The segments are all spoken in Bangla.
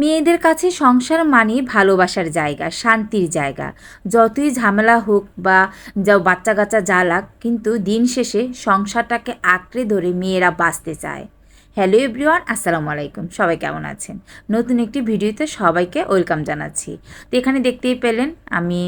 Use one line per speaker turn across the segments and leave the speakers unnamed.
মেয়েদের কাছে সংসার মানে ভালোবাসার জায়গা, শান্তির জায়গা। যতই ঝামেলা হোক বা যা বাচ্চা কাচ্চা জ্বালাক কিন্তু দিন শেষে সংসারটাকে আঁকড়ে ধরে মেয়েরা বাঁচতে চায়। হ্যালো এভরিওয়ান, আসসালামু আলাইকুম। সবাই কেমন আছেন? নতুন একটি ভিডিওতে সবাইকে ওয়েলকাম জানাচ্ছি। তো এখানে দেখতেই পেলেন, আমি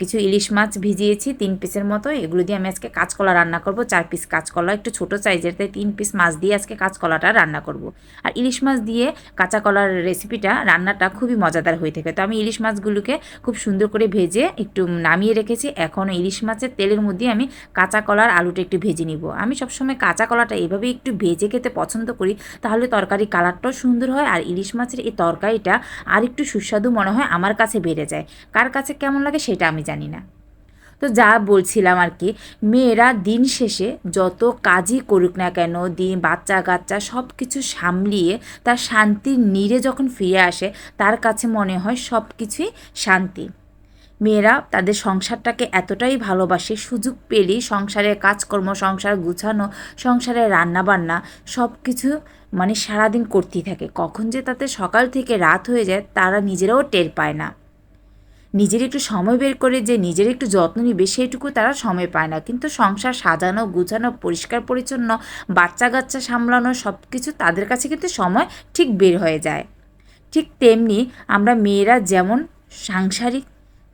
কিছু ইলিশ মাছ ভিজিয়েছি তিন পিসের মতো। এগুলো দিয়ে আমি আজকে কাঁচকলা রান্না করব। চার পিস কাঁচকলা, একটু ছোট সাইজের, তাই তিন পিস মাছ দিয়ে আজকে কাঁচকলাটা রান্না করব। আর ইলিশ মাছ দিয়ে কাঁচা কলার রেসিপিটা, রান্নাটা খুবই মজাদার হয়ে থাকে। তো আমি ইলিশ মাছগুলোকে খুব সুন্দর করে ভেজে একটু নামিয়ে রেখেছি। এখন ইলিশ মাছের তেলের মধ্যে আমি কাঁচা কলার আলুটা একটু ভেজে নিব। আমি সবসময় কাঁচা কলাটা এভাবে একটু ভেজে খেতে পছন্দ করি, তাহলে তরকারি কালারটাও সুন্দর হয় আর ইলিশ মাছের এই তরকারিটা আর একটু সুস্বাদু মনে হয় আমার কাছে বেড়ে যায়। কার কাছে কেমন লাগে সেটা আমি জানি না। তো যা বলছিলাম আর কি, মেয়েরা দিন শেষে যত কাজই করুক না কেন, দিন, বাচ্চা, কাচ্চা সব কিছু সামলিয়ে তার শান্তির নীড়ে যখন ফিরে আসে, তার কাছে মনে হয় সব কিছুই শান্তি। মেয়েরা তাদের সংসারটাকে এতটাই ভালোবাসে, সুযোগ পেলেই সংসারের কাজকর্ম, সংসার গুছানো সংসারের রান্নাবান্না সব কিছু মানে সারাদিন করতেই থাকে। কখন যে তাতে সকাল থেকে রাত হয়ে যায়, তারা নিজেরাও টের পায় না। নিজের একটু সময় বের করে যে নিজের একটু যত্ন নিবে সেইটুকু তারা সময় পায় না। কিন্তু সংসার সাজানো, গুছানো, পরিষ্কার, পরিচ্ছন্ন বাচ্চা কাচ্চা সামলানো সব কিছু তাদের কাছে কিন্তু সময় ঠিক বের হয়ে যায়। ঠিক তেমনি আমরা মেয়েরা যেমন সাংসারিক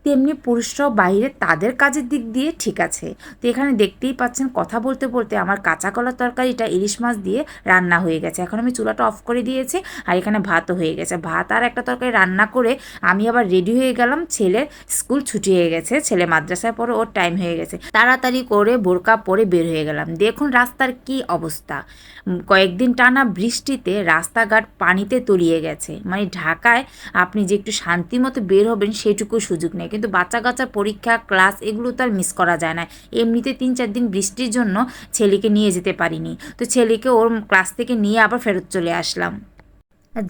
তেমনি পুরুষরাও বাইরে তাদের কাজের দিক দিয়ে ঠিক আছে। তো এখানে দেখতেই পাচ্ছেন কথা বলতে বলতে আমার কাঁচা কলার তরকারিটা ইলিশ মাছ দিয়ে রান্না হয়ে গেছে। এখন আমি চুলাটা অফ করে দিয়েছি আর এখানে ভাতও হয়ে গেছে। ভাত আর একটা তরকারি রান্না করে আমি আবার রেডি হয়ে গেলাম। ছেলের স্কুল ছুটি হয়ে গেছে, ছেলে মাদ্রাসায় পরে ওর টাইম হয়ে গেছে। তাড়াতাড়ি করে বোরকা পরে বের হয়ে গেলাম। দেখুন রাস্তার কি অবস্থা। কয়েকদিন টানা বৃষ্টিতে রাস্তাঘাট পানিতে তলিয়ে গেছে। মানে ঢাকায় আপনি যে একটু শান্তি মতো বের হবেন সেটুকু সুযোগ নেই। কিন্তু বাচ্চা কাচ্চার পরীক্ষা, ক্লাস এগুলো তো আর মিস করা যায় না। এমনিতে তিন চার দিন বৃষ্টির জন্য ছেলেকে নিয়ে যেতে পারিনি। তো ছেলেকে ওর ক্লাস থেকে নিয়ে আবার ফেরত চলে আসলাম।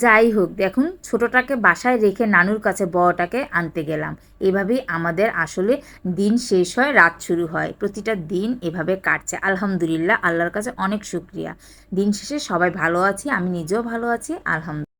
যাই হোক, দেখুন, ছোটোটাকে বাসায় রেখে নানুর কাছে বড়টাকে আনতে গেলাম। এভাবেই আমাদের আসলে দিন শেষ হয়, রাত শুরু হয়। প্রতিটা দিন এভাবে কাটছে। আলহামদুলিল্লাহ, আল্লাহর কাছে অনেক শুক্রিয়া। দিন শেষে সবাই ভালো আছি, আমি নিজেও ভালো আছি, আলহামদুলিল্লাহ।